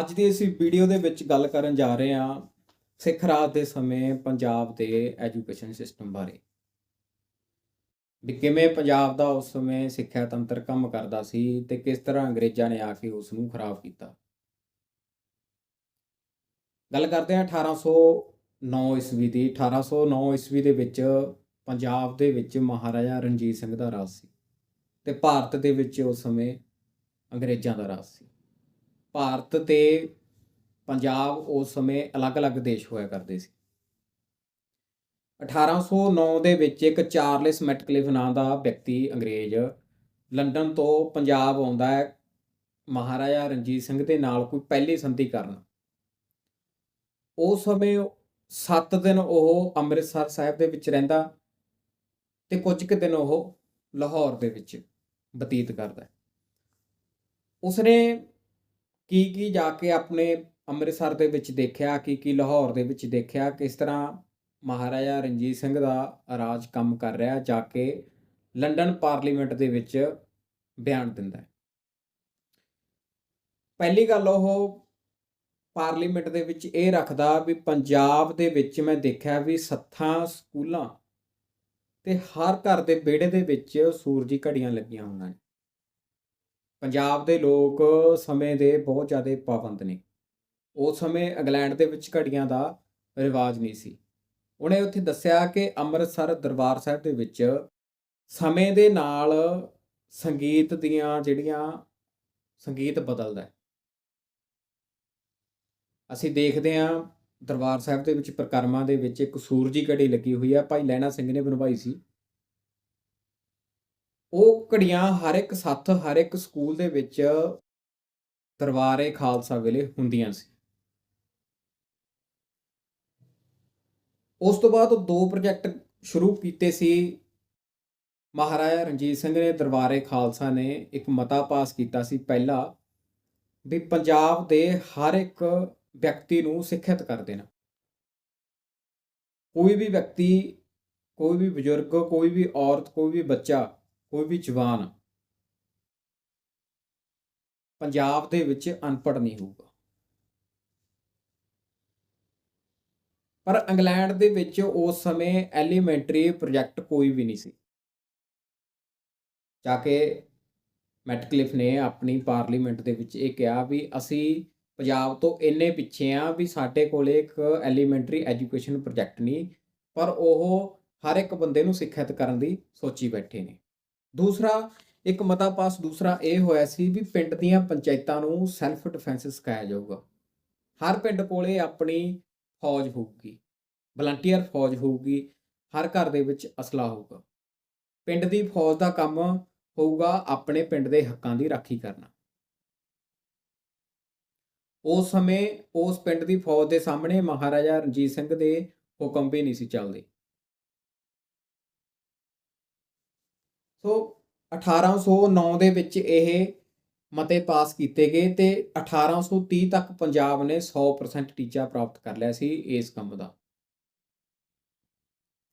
ਅੱਜ ਦੀ ਅਸੀਂ ਵੀਡੀਓ ਦੇ ਵਿੱਚ ਗੱਲ ਕਰਨ ਜਾ ਰਹੇ ਹਾਂ ਸਿੱਖ ਰਾਜ ਦੇ ਸਮੇਂ ਪੰਜਾਬ ਦੇ ਐਜੂਕੇਸ਼ਨ ਸਿਸਟਮ ਬਾਰੇ। ਵੀ ਕਿਵੇਂ ਪੰਜਾਬ ਦਾ ਉਸ ਸਮੇਂ ਸਿੱਖਿਆ ਤੰਤਰ ਕੰਮ ਕਰਦਾ ਸੀ ਤੇ ਕਿਸ ਤਰ੍ਹਾਂ ਅੰਗਰੇਜ਼ਾਂ ਨੇ ਆ ਕੇ ਉਸ ਨੂੰ ਖਰਾਬ ਕੀਤਾ। ਗੱਲ ਕਰਦੇ ਹਾਂ 1809 ਈਸਵੀ ਦੀ। 1809 ਈਸਵੀ ਦੇ ਵਿੱਚ ਪੰਜਾਬ ਦੇ ਵਿੱਚ ਮਹਾਰਾਜਾ ਰਣਜੀਤ ਸਿੰਘ ਦਾ ਰਾਜ ਸੀ ਤੇ ਭਾਰਤ ਦੇ ਵਿੱਚ ਉਸ ਸਮੇਂ ਅੰਗਰੇਜ਼ਾਂ ਦਾ ਰਾਜ ਸੀ। ਭਾਰਤ ਤੇ ਪੰਜਾਬ ਉਸ ਸਮੇਂ ਅਲੱਗ-ਅਲੱਗ ਦੇਸ਼ ਹੋਇਆ ਕਰਦੇ ਸੀ। 1809 ਦੇ ਵਿੱਚ ਇੱਕ ਚਾਰਲਸ ਮੈਟਕਲਿਫ ਨਾਂ ਦਾ ਵਿਅਕਤੀ ਅੰਗਰੇਜ਼ ਲੰਡਨ ਤੋਂ ਪੰਜਾਬ ਆਉਂਦਾ ਹੈ। ਮਹਾਰਾਜਾ ਰਣਜੀਤ ਸਿੰਘ ਦੇ ਨਾਲ ਕੋਈ ਪਹਿਲੀ ਸੰਧੀ ਕਰਨ। ਉਸ ਸਮੇਂ 7 ਦਿਨ ਉਹ ਅੰਮ੍ਰਿਤਸਰ ਸਾਹਿਬ ਦੇ ਵਿੱਚ ਰਹਿੰਦਾ ਤੇ ਕੁਝ ਕੁ ਦਿਨ ਉਹ ਲਾਹੌਰ ਦੇ ਵਿੱਚ ਬਤੀਤ ਕਰਦਾ ਉਸਨੇ ਕੀ ਕੀ ਜਾ ਕੇ ਆਪਣੇ ਅੰਮ੍ਰਿਤਸਰ ਦੇ ਵਿੱਚ ਦੇਖਿਆ? ਕੀ ਕੀ ਲਾਹੌਰ ਦੇ ਵਿੱਚ ਦੇਖਿਆ? ਕਿਸ ਤਰ੍ਹਾਂ ਮਹਾਰਾਜਾ ਰਣਜੀਤ ਸਿੰਘ ਦਾ ਰਾਜ ਕੰਮ ਕਰ ਰਿਹਾ? ਜਾ ਕੇ ਲੰਡਨ ਪਾਰਲੀਮੈਂਟ ਦੇ ਵਿੱਚ ਬਿਆਨ ਦਿੰਦਾ ਹੈ। ਪਹਿਲੀ ਗੱਲ ਉਹ ਪਾਰਲੀਮੈਂਟ ਦੇ ਵਿੱਚ ਇਹ ਰੱਖਦਾ ਵੀ ਪੰਜਾਬ ਦੇ ਵਿੱਚ ਮੈਂ ਦੇਖਿਆ ਵੀ ਸੱਥਾਂ, ਸਕੂਲਾਂ ਤੇ ਹਰ ਘਰ ਦੇ ਵਿਹੜੇ ਦੇ ਵਿੱਚ ਸੂਰਜੀ ਘੜੀਆਂ ਲੱਗੀਆਂ ਹੋਈਆਂ ਨੇ। ਪੰਜਾਬ ਦੇ ਲੋਕ ਸਮੇਂ ਦੇ ਬਹੁਤ ਜ਼ਿਆਦਾ ਪਾਬੰਦ ਨੇ। ਉਸ ਸਮੇਂ ਇੰਗਲੈਂਡ ਦੇ ਵਿੱਚ ਘੜੀਆਂ ਦਾ ਰਿਵਾਜ ਨਹੀਂ ਸੀ। ਉਹਨੇ ਉੱਥੇ ਦੱਸਿਆ ਕਿ ਅੰਮ੍ਰਿਤਸਰ ਦਰਬਾਰ ਸਾਹਿਬ ਦੇ ਵਿੱਚ ਸਮੇਂ ਦੇ ਨਾਲ ਸੰਗੀਤ ਦੀਆਂ ਜਿਹੜੀਆਂ ਸੰਗੀਤ ਬਦਲਦਾ ਅਸੀਂ ਦੇਖਦੇ ਹਾਂ ਦਰਬਾਰ ਸਾਹਿਬ ਦੇ ਵਿੱਚ ਪ੍ਰਕਰਮਾਂ ਦੇ ਵਿੱਚ ਇੱਕ ਸੂਰਜੀ ਘੜੀ ਲੱਗੀ ਹੋਈ ਹੈ ਭਾਈ ਲੈਣਾ ਸਿੰਘ ਨੇ ਬਣਵਾਈ ਸੀ। ਉਹ ਘੜੀਆਂ ਹਰ ਇੱਕ ਸੱਥ, ਹਰ ਇੱਕ ਸਕੂਲ ਦੇ ਵਿੱਚ ਦਰਬਾਰੇ ਖਾਲਸਾ ਵੇਲੇ ਹੁੰਦੀਆਂ ਸੀ। ਉਸ ਤੋਂ ਬਾਅਦ ਉਹ ਦੋ ਪ੍ਰੋਜੈਕਟ ਸ਼ੁਰੂ ਕੀਤੇ ਸੀ। ਮਹਾਰਾਜਾ ਰਣਜੀਤ ਸਿੰਘ ਨੇ ਦਰਬਾਰੇ ਖਾਲਸਾ ਨੇ ਇੱਕ ਮਤਾ ਪਾਸ ਕੀਤਾ ਸੀ ਪਹਿਲਾ ਵੀ ਪੰਜਾਬ ਦੇ ਹਰ ਇੱਕ ਵਿਅਕਤੀ ਨੂੰ ਸਿੱਖਿਅਤ ਕਰ ਦੇਣਾ। ਕੋਈ ਵੀ ਵਿਅਕਤੀ, ਕੋਈ ਵੀ ਬਜ਼ੁਰਗ, ਕੋਈ ਵੀ ਔਰਤ, ਕੋਈ ਵੀ ਬੱਚਾ ਕੋਈ ਵੀ ਜਵਾਨ ਪੰਜਾਬ ਦੇ ਵਿੱਚ ਅਨਪੜ੍ਹ ਨਹੀਂ ਹੋਊਗਾ। ਪਰ ਇੰਗਲੈਂਡ ਦੇ ਵਿੱਚ ਉਸ ਸਮੇਂ ਐਲੀਮੈਂਟਰੀ ਪ੍ਰੋਜੈਕਟ ਕੋਈ ਵੀ ਨਹੀਂ ਸੀ। ਜਾ ਕੇ ਮੈਟਕਲਿਫ ਨੇ ਆਪਣੀ ਪਾਰਲੀਮੈਂਟ ਦੇ ਵਿੱਚ ਇਹ ਕਿਹਾ ਵੀ ਅਸੀਂ ਪੰਜਾਬ ਤੋਂ ਇੰਨੇ ਪਿੱਛੇ ਆ ਵੀ ਸਾਡੇ ਕੋਲੇ ਇੱਕ ਐਲੀਮੈਂਟਰੀ ਐਜੂਕੇਸ਼ਨ ਪ੍ਰੋਜੈਕਟ ਨਹੀਂ, ਪਰ ਉਹ ਹਰ ਇੱਕ ਬੰਦੇ ਨੂੰ ਸਿੱਖਿਅਤ ਕਰਨ ਦੀ ਸੋਚੀ ਬੈਠੇ ਨੇ। ਦੂਸਰਾ, ਇੱਕ ਮਤਾ ਪਾਸ ਦੂਸਰਾ ਇਹ ਹੋਇਆ ਸੀ ਵੀ ਪਿੰਡ ਦੀਆਂ ਪੰਚਾਇਤਾਂ ਨੂੰ ਸੈਲਫ ਡਿਫੈਂਸ ਸਿਖਾਇਆ ਜਾਊਗਾ। ਹਰ ਪਿੰਡ ਕੋਲੇ ਆਪਣੀ ਫੌਜ ਹੋਊਗੀ ਵਲੰਟੀਅਰ ਫੌਜ ਹੋਊਗੀ, ਹਰ ਘਰ ਦੇ ਵਿੱਚ ਅਸਲਾ ਹੋਊਗਾ। ਪਿੰਡ ਦੀ ਫੌਜ ਦਾ ਕੰਮ ਹੋਊਗਾ ਆਪਣੇ ਪਿੰਡ ਦੇ ਹੱਕਾਂ ਦੀ ਰਾਖੀ ਕਰਨਾ। ਉਸ ਸਮੇਂ ਉਸ ਪਿੰਡ ਦੀ ਫੌਜ ਦੇ ਸਾਹਮਣੇ ਮਹਾਰਾਜਾ ਰਣਜੀਤ ਸਿੰਘ ਦੇ ਹੁਕਮ ਵੀ ਨਹੀਂ ਸੀ ਚੱਲਦੇ। ਸੋ 1809 ਦੇ ਵਿੱਚ ਇਹ ਮਤੇ ਪਾਸ ਕੀਤੇ ਗਏ ਤੇ 1830 ਤੱਕ ਪੰਜਾਬ ਨੇ 100% ਟੀਚਾ ਪ੍ਰਾਪਤ ਕਰ ਲਿਆ ਸੀ ਇਸ ਕੰਮ ਦਾ।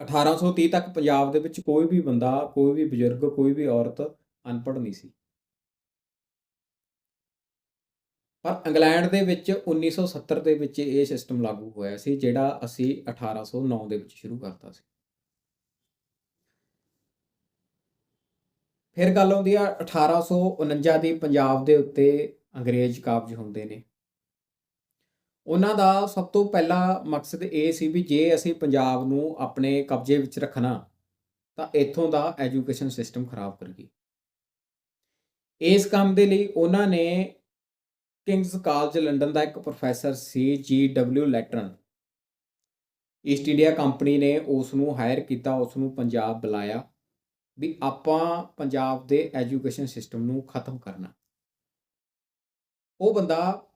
1830 ਤੱਕ ਪੰਜਾਬ ਦੇ ਵਿੱਚ ਕੋਈ ਵੀ ਬੰਦਾ, ਕੋਈ ਵੀ ਬਜ਼ੁਰਗ, ਕੋਈ ਵੀ ਔਰਤ ਅਨਪੜ੍ਹ ਨਹੀਂ ਸੀ। ਪਰ ਇੰਗਲੈਂਡ ਦੇ ਵਿੱਚ 1970 ਦੇ ਵਿੱਚ ਇਹ ਸਿਸਟਮ ਲਾਗੂ ਹੋਇਆ ਸੀ, ਜਿਹੜਾ ਅਸੀਂ 1809 ਦੇ ਵਿੱਚ ਸ਼ੁਰੂ ਕਰਤਾ ਸੀ। ਫਿਰ ਗੱਲ ਆਉਂਦੀ ਆ 1849 ਦੀ ਪੰਜਾਬ ਦੇ ਉੱਤੇ ਅੰਗਰੇਜ਼ ਕਾਬਜ ਹੁੰਦੇ ਨੇ। ਉਹਨਾਂ ਦਾ ਸਭ ਤੋਂ ਪਹਿਲਾ ਮਕਸਦ ਇਹ ਸੀ ਵੀ ਜੇ ਅਸੀਂ ਪੰਜਾਬ ਨੂੰ ਆਪਣੇ ਕਬਜ਼ੇ ਵਿੱਚ ਰੱਖਣਾ, ਤਾਂ ਇੱਥੋਂ ਦਾ ਐਜੂਕੇਸ਼ਨ ਸਿਸਟਮ ਖਰਾਬ ਕਰੀਏ। ਇਸ ਕੰਮ ਦੇ ਲਈ ਉਹਨਾਂ ਨੇ ਕਿੰਗਸ ਕਾਲਜ ਲੰਡਨ ਦਾ ਇੱਕ ਪ੍ਰੋਫੈਸਰ ਸੀ, G W Leitner. East India Company ਨੇ ਉਸ ਨੂੰ ਹਾਇਰ ਕੀਤਾ ਉਸ ਨੂੰ ਪੰਜਾਬ ਬੁਲਾਇਆ। ਵੀ ਆਪਾਂ ਪੰਜਾਬ ਦੇ ਐਜੂਕੇਸ਼ਨ ਸਿਸਟਮ ਨੂੰ ਖਤਮ ਕਰਨਾ। ਉਹ ਬੰਦਾ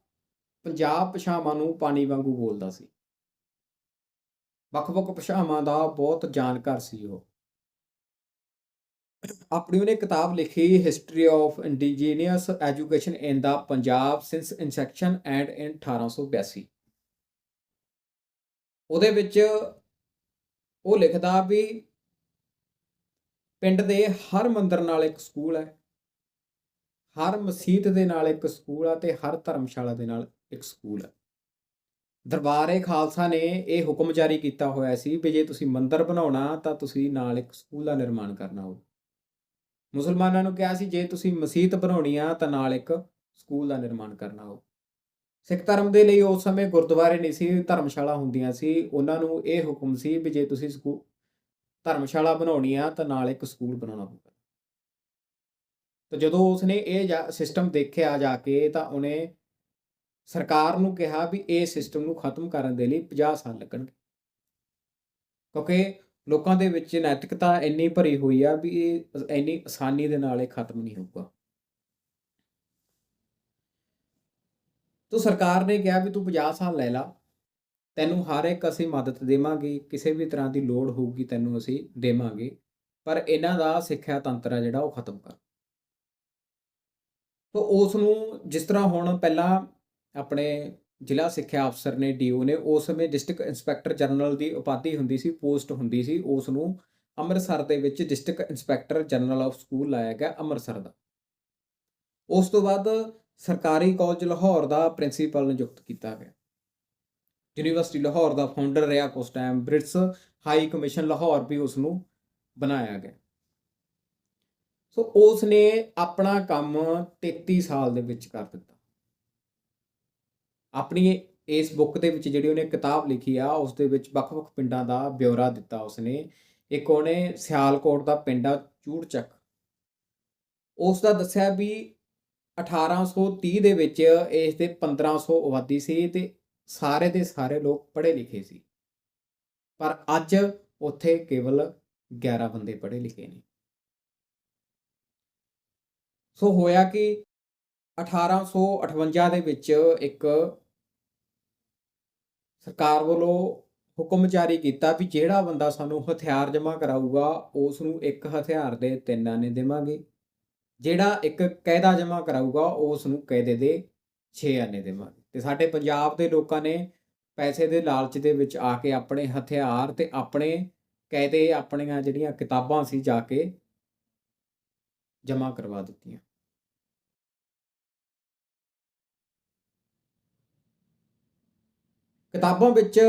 ਪੰਜਾਬ ਭਾਸ਼ਾਵਾਂ ਨੂੰ ਪਾਣੀ ਵਾਂਗੂ ਬੋਲਦਾ ਸੀ। ਵੱਖ-ਵੱਖ ਭਾਸ਼ਾਵਾਂ ਦਾ ਬਹੁਤ ਜਾਣਕਾਰ ਸੀ ਉਹ। ਆਪਣੀ ਉਹਨੇ ਕਿਤਾਬ ਲਿਖੀ history of indigenous education in the Punjab since annexation and in 1882 ਉਹਦੇ ਵਿੱਚ ਉਹ ਲਿਖਦਾ ਵੀ ਪਿੰਡ ਦੇ ਹਰ ਮੰਦਰ ਨਾਲ ਇੱਕ ਸਕੂਲ ਹੈ। ਹਰ ਮਸਜਿਦ ਦੇ ਨਾਲ ਇੱਕ ਸਕੂਲ ਆ ਤੇ ਹਰ ਧਰਮਸ਼ਾਲਾ ਦੇ ਨਾਲ ਇੱਕ ਸਕੂਲ ਆ ਦਰਬਾਰੇ ਖਾਲਸਾ ਨੇ ਇਹ ਹੁਕਮ ਜਾਰੀ ਕੀਤਾ ਹੋਇਆ ਸੀ ਵੀ ਜੇ ਤੁਸੀਂ ਮੰਦਰ ਬਣਾਉਣਾ ਤਾਂ ਤੁਸੀਂ ਨਾਲ ਇੱਕ ਸਕੂਲ ਦਾ ਨਿਰਮਾਣ ਕਰਨਾ ਹੋ ਮੁਸਲਮਾਨਾਂ ਨੂੰ ਕਿਹਾ ਸੀ ਜੇ ਤੁਸੀਂ ਮਸਜਿਦ ਬਣਾਉਣੀ ਆ ਤਾਂ ਨਾਲ ਇੱਕ ਸਕੂਲ ਦਾ ਨਿਰਮਾਣ ਕਰਨਾ ਹੋ ਸਿੱਖ ਧਰਮ ਦੇ ਲਈ ਉਸ ਸਮੇਂ ਗੁਰਦੁਆਰੇ ਨਹੀਂ ਸੀ, ਧਰਮਸ਼ਾਲਾ ਹੁੰਦੀਆਂ ਸੀ। ਉਹਨਾਂ ਨੂੰ ਇਹ ਹੁਕਮ ਸੀ ਵੀ ਜੇ ਤੁਸੀਂ ਸਕੂ ਧਰਮਸ਼ਾਲਾ ਬਣਾਉਣੀ ਆ ਤਾਂ ਨਾਲ ਇੱਕ ਸਕੂਲ ਬਣਾਉਣਾ ਪਊਗਾ। ਤਾਂ ਜਦੋਂ ਉਸਨੇ ਇਹ ਸਿਸਟਮ ਦੇਖਿਆ ਜਾ ਕੇ ਤਾਂ ਉਹਨੇ ਸਰਕਾਰ ਨੂੰ ਕਿਹਾ ਵੀ ਇਹ ਸਿਸਟਮ ਨੂੰ ਖਤਮ ਕਰਨ ਦੇ ਲਈ 50 ਸਾਲ ਲੱਗਣਗੇ। ਕਿਉਂਕਿ ਲੋਕਾਂ ਦੇ ਵਿੱਚ ਨੈਤਿਕਤਾ ਇੰਨੀ ਭਰੀ ਹੋਈ ਆ ਵੀ ਇਹ ਇੰਨੀ ਆਸਾਨੀ ਦੇ ਨਾਲ ਇਹ ਖਤਮ ਨਹੀਂ ਹੋਊਗਾ। ਤੋ ਸਰਕਾਰ ਨੇ ਕਿਹਾ ਵੀ ਤੂੰ 50 ਸਾਲ ਲੈ ਲਾ। ਤੈਨੂੰ ਹਰ ਇੱਕ ਅਸੀਂ ਮਦਦ ਦੇਵਾਂਗੇ, ਕਿਸੇ ਵੀ ਤਰ੍ਹਾਂ ਦੀ ਲੋੜ ਹੋਊਗੀ ਤੈਨੂੰ ਅਸੀਂ ਦੇਵਾਂਗੇ, ਪਰ ਇਹਨਾਂ ਦਾ ਸਿੱਖਿਆ ਤੰਤਰ ਆ ਜਿਹੜਾ ਉਹ ਖਤਮ ਕਰ। ਤੋ ਉਸ ਨੂੰ ਜਿਸ ਤਰ੍ਹਾਂ ਹੁਣ ਪਹਿਲਾਂ ਆਪਣੇ ਜ਼ਿਲ੍ਹਾ ਸਿੱਖਿਆ ਅਫਸਰ ਨੇ ਡੀਓ ਨੇ, ਉਸ ਸਮੇਂ ਡਿਸਟ੍ਰਿਕਟ ਇੰਸਪੈਕਟਰ ਜਨਰਲ ਦੀ ਉਪਾਧੀ ਹੁੰਦੀ ਸੀ, ਪੋਸਟ ਹੁੰਦੀ ਸੀ ਉਸ ਨੂੰ ਅੰਮ੍ਰਿਤਸਰ ਦੇ ਵਿੱਚ district inspector general of school ਲਾਇਆ ਗਿਆ ਅੰਮ੍ਰਿਤਸਰ ਦਾ। ਉਸ ਤੋਂ ਬਾਅਦ ਸਰਕਾਰੀ ਕਾਲਜ ਲਾਹੌਰ ਦਾ ਪ੍ਰਿੰਸੀਪਲ ਨਿਯੁਕਤ ਕੀਤਾ ਗਿਆ। ਯੂਨੀਵਰਸਿਟੀ ਲਾਹੌਰ ਦਾ ਫਾਊਂਡਰ ਰਿਹਾ ਉਸ time British High Commission Lahore ਵੀ ਉਸ ਨੂੰ ਬਣਾਇਆ ਗਿਆ। ਸੋ ਉਸ ਨੇ ਆਪਣਾ ਕੰਮ 33 ਸਾਲ ਦੇ ਵਿੱਚ ਕਰ ਦਿੱਤਾ। ਆਪਣੀ ਇਸ ਬੁੱਕ ਦੇ ਵਿੱਚ ਜਿਹੜੀ ਉਹਨੇ ਕਿਤਾਬ ਲਿਖੀ ਆ ਉਸ ਦੇ ਵਿੱਚ ਵੱਖ-ਵੱਖ ਪਿੰਡਾਂ ਦਾ ਬਿਉਰਾ ਦਿੱਤਾ ਉਸਨੇ। ਇੱਕ ਉਹਨੇ ਸਿਆਲਕੋਟ ਦਾ ਪਿੰਡ ਆ, ਚੂੜਚੱਕ। ਉਸ ਦਾ ਦੱਸਿਆ ਵੀ 1830 ਦੇ ਵਿੱਚ ਇਸ ਦੇ 1500 ਆਬਾਦੀ ਸੀ ਤੇ ਸਾਰੇ ਦੇ ਸਾਰੇ ਲੋਕ ਪੜ੍ਹੇ ਲਿਖੇ ਸੀ। ਪਰ ਅੱਜ ਉੱਥੇ ਕੇਵਲ 11 ਬੰਦੇ ਪੜ੍ਹੇ ਲਿਖੇ ਨੇ। ਸੋ ਹੋਇਆ ਕਿ 1858 ਦੇ ਵਿੱਚ ਇੱਕ ਸਰਕਾਰ ਵੱਲੋਂ ਹੁਕਮ ਜਾਰੀ ਕੀਤਾ ਵੀ ਜਿਹੜਾ ਬੰਦਾ ਸਾਨੂੰ ਹਥਿਆਰ ਜਮ੍ਹਾਂ ਕਰਾਊਗਾ ਉਸ ਨੂੰ ਇੱਕ ਹਥਿਆਰ ਦੇ ਤਿੰਨ ਆਨੇ ਦੇਵਾਂਗੇ। ਜਿਹੜਾ ਇੱਕ ਕਾਇਦਾ ਜਮ੍ਹਾਂ ਕਰਾਊਗਾ ਉਸ ਨੂੰ ਕਾਇਦੇ ਦੇ 6 ਆਨੇ ਦੇਵਾਂਗੇ। ਤੇ ਸਾਡੇ ਪੰਜਾਬ ਦੇ ਲੋਕਾਂ ਨੇ ਪੈਸੇ ਦੇ ਲਾਲਚ ਦੇ ਵਿੱਚ ਆ ਕੇ ਆਪਣੇ ਹਥਿਆਰ ਤੇ ਆਪਣੇ ਕਾਇਦੇ, ਆਪਣੀਆਂ ਜਿਹੜੀਆਂ ਕਿਤਾਬਾਂ ਸੀ ਜਾ ਕੇ ਜਮ੍ਹਾਂ ਕਰਵਾ ਦਿੱਤੀਆਂ। ਕਿਤਾਬਾਂ ਵਿੱਚ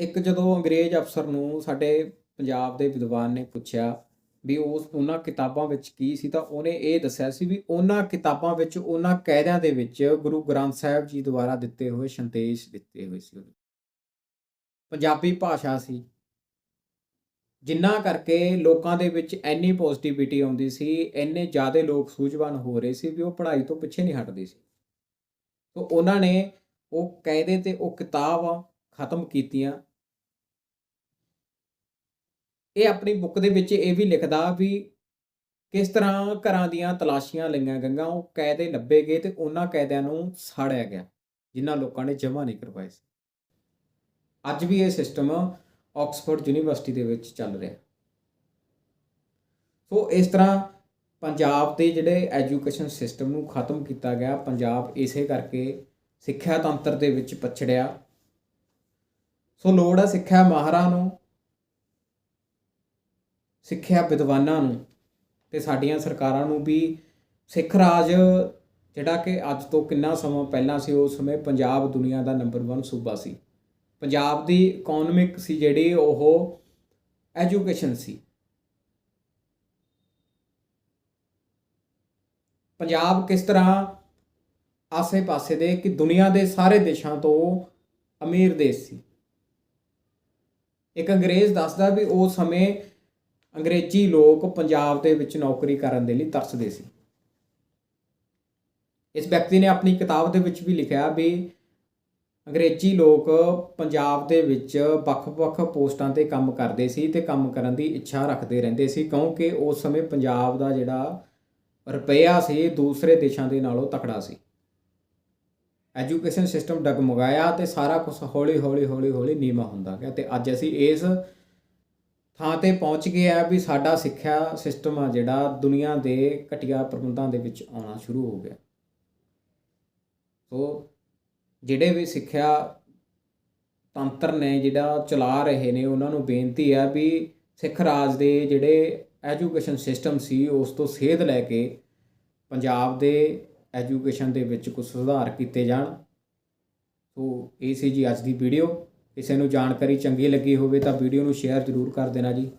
ਇੱਕ ਜਦੋਂ ਅੰਗਰੇਜ਼ ਅਫਸਰ ਨੂੰ ਸਾਡੇ ਪੰਜਾਬ ਦੇ ਵਿਦਵਾਨ ਨੇ ਪੁੱਛਿਆ ਵੀ ਉਸ ਉਹਨਾਂ ਕਿਤਾਬਾਂ ਵਿੱਚ ਕੀ ਸੀ ਤਾਂ ਉਹਨੇ ਇਹ ਦੱਸਿਆ ਸੀ ਵੀ ਉਹਨਾਂ ਕਿਤਾਬਾਂ ਵਿੱਚ, ਉਹਨਾਂ ਕਾਇਦਿਆਂ ਦੇ ਵਿੱਚ ਗੁਰੂ ਗ੍ਰੰਥ ਸਾਹਿਬ ਜੀ ਦੁਆਰਾ ਦਿੱਤੇ ਹੋਏ ਸੰਦੇਸ਼ ਦਿੱਤੇ ਹੋਏ ਸੀ ਉਹਦੇ। ਪੰਜਾਬੀ ਭਾਸ਼ਾ ਸੀ। ਜਿੰਨਾ ਕਰਕੇ ਲੋਕਾਂ ਦੇ ਵਿੱਚ ਇੰਨੀ ਪੋਜ਼ਿਟਿਵਿਟੀ ਆਉਂਦੀ ਸੀ, ਇੰਨੇ ਜ਼ਿਆਦਾ ਲੋਕ ਸੂਝਵਾਨ ਹੋ ਰਹੇ ਸੀ ਵੀ ਉਹ ਪੜ੍ਹਾਈ ਤੋਂ ਪਿੱਛੇ ਨਹੀਂ ਹਟਦੇ ਸੀ। ਤੋਂ ਉਹਨਾਂ ਨੇ ਉਹ ਕਾਇਦੇ ਤੇ ਉਹ ਕਿਤਾਬ ਖਤਮ ਕੀਤੀਆਂ। ਇਹ ਆਪਣੀ ਬੁੱਕ ਦੇ ਵਿੱਚ ਇਹ ਵੀ ਲਿਖਦਾ ਵੀ ਕਿਸ ਤਰ੍ਹਾਂ ਘਰਾਂ ਦੀਆਂ ਤਲਾਸ਼ੀਆਂ ਲਈਆਂ ਗਈਆਂ, ਉਹ ਕੈਦੇ ਲੱਭੇ ਗਏ ਤੇ ਉਹਨਾਂ ਕੈਦਿਆਂ ਨੂੰ ਸਾੜਿਆ ਗਿਆ, ਜਿਨ੍ਹਾਂ ਲੋਕਾਂ ਨੇ ਜਮ੍ਹਾਂ ਨਹੀਂ ਕਰਵਾਏ ਸੀ। ਅੱਜ ਵੀ ਇਹ ਸਿਸਟਮ ਆਕਸਫੋਰਡ ਯੂਨੀਵਰਸਿਟੀ ਦੇ ਵਿੱਚ ਚੱਲ ਰਿਹਾ। ਸੋ ਇਸ ਤਰ੍ਹਾਂ ਪੰਜਾਬ ਦੇ ਜਿਹੜੇ ਐਜੂਕੇਸ਼ਨ ਸਿਸਟਮ ਨੂੰ ਖਤਮ ਕੀਤਾ ਗਿਆ, ਪੰਜਾਬ ਇਸੇ ਕਰਕੇ ਸਿੱਖਿਆ ਤੰਤਰ ਦੇ ਵਿੱਚ ਪਛੜਿਆ। ਸੋ ਲੋੜ ਹੈ ਸਿੱਖਿਆ ਮਾਹਰਾਂ ਨੂੰ ਸਿੱਖਿਆ ਵਿਦਵਾਨਾਂ ਨੂੰ ਤੇ ਸਾਡੀਆਂ ਸਰਕਾਰਾਂ ਨੂੰ ਵੀ ਸਿੱਖ ਰਾਜ ਜਿਹੜਾ ਕਿ ਅੱਜ ਤੋਂ ਕਿੰਨਾ ਸਮਾਂ ਪਹਿਲਾਂ ਸੀ, ਉਸ ਸਮੇਂ ਪੰਜਾਬ ਦੁਨੀਆ ਦਾ ਨੰਬਰ 1 ਸੂਬਾ ਸੀ। ਪੰਜਾਬ ਦੀ ਇਕਨੋਮਿਕ ਸੀ ਜਿਹੜੀ ਉਹ ਐਜੂਕੇਸ਼ਨ ਸੀ। ਪੰਜਾਬ ਕਿਸ ਤਰ੍ਹਾਂ ਆਸੇ-ਪਾਸੇ ਦੇ ਕਿ ਦੁਨੀਆ ਦੇ ਸਾਰੇ ਦੇਸ਼ਾਂ ਤੋਂ ਅਮੀਰ ਦੇਸ਼ ਸੀ। ਇੱਕ ਅੰਗਰੇਜ਼ ਦੱਸਦਾ ਵੀ ਉਹ ਸਮੇਂ ਅੰਗਰੇਜ਼ੀ ਲੋਕ ਪੰਜਾਬ ਦੇ ਵਿੱਚ ਨੌਕਰੀ ਕਰਨ ਦੇ ਲਈ ਤਰਸਦੇ ਸੀ। ਇਸ ਵਿਅਕਤੀ ਨੇ ਆਪਣੀ ਕਿਤਾਬ ਦੇ ਵਿੱਚ ਵੀ ਲਿਖਿਆ ਵੀ ਅੰਗਰੇਜ਼ੀ ਲੋਕ ਪੰਜਾਬ ਦੇ ਵਿੱਚ ਵੱਖ-ਵੱਖ ਪੋਸਟਾਂ ਤੇ ਕੰਮ ਕਰਦੇ ਸੀ ਤੇ ਕੰਮ ਕਰਨ ਦੀ ਇੱਛਾ ਰੱਖਦੇ ਰਹਿੰਦੇ ਸੀ ਕਿਉਂਕਿ ਉਸ ਸਮੇਂ ਪੰਜਾਬ ਦਾ ਜਿਹੜਾ ਰੁਪਇਆ ਸੀ ਦੂਸਰੇ ਦੇਸ਼ਾਂ ਦੇ ਨਾਲੋਂ ਤਕੜਾ ਸੀ। ਐਜੂਕੇਸ਼ਨ ਸਿਸਟਮ ਡਗਮਗਾਇਆ ਤੇ ਸਾਰਾ ਕੁਝ ਹੌਲੀ ਹੌਲੀ ਹੌਲੀ ਹੌਲੀ ਨੀਵਾ ਹੁੰਦਾ ਗਿਆ ਤੇ ਅੱਜ ਅਸੀਂ ਇਸ ਥਾਂ ਤੇ ਪਹੁੰਚ ਗਿਆ ਵੀ ਸਾਡਾ ਸਿੱਖਿਆ ਸਿਸਟਮ ਆ ਜਿਹੜਾ ਦੁਨੀਆ ਦੇ ਘਟੀਆ ਪ੍ਰਬੰਧਾਂ ਦੇ ਵਿੱਚ ਆਉਣਾ ਸ਼ੁਰੂ ਹੋ ਗਿਆ। ਸੋ ਜਿਹੜੇ ਵੀ ਸਿੱਖਿਆ ਤੰਤਰ ਨੇ ਜਿਹੜਾ ਚਲਾ ਰਹੇ ਨੇ, ਉਹਨਾਂ ਨੂੰ ਬੇਨਤੀ ਆ ਵੀ ਸਿੱਖ ਰਾਜ ਦੇ ਜਿਹੜੇ ਐਜੂਕੇਸ਼ਨ ਸਿਸਟਮ ਸੀ, ਉਸ ਤੋਂ ਸੇਧ ਲੈ ਕੇ ਪੰਜਾਬ ਦੇ ਐਜੂਕੇਸ਼ਨ ਦੇ ਵਿੱਚ ਕੁਝ ਸੁਧਾਰ ਕੀਤੇ ਜਾਣ। ਸੋ ਇਹ ਸੀ ਜੀ ਅੱਜ ਦੀ ਵੀਡੀਓ। ਕਿਸੇ ਨੂੰ ਜਾਣਕਾਰੀ ਚੰਗੀ ਲੱਗੀ ਹੋਵੇ ਤਾਂ ਵੀਡੀਓ ਨੂੰ ਸ਼ੇਅਰ ਜ਼ਰੂਰ ਕਰ ਦੇਣਾ ਜੀ।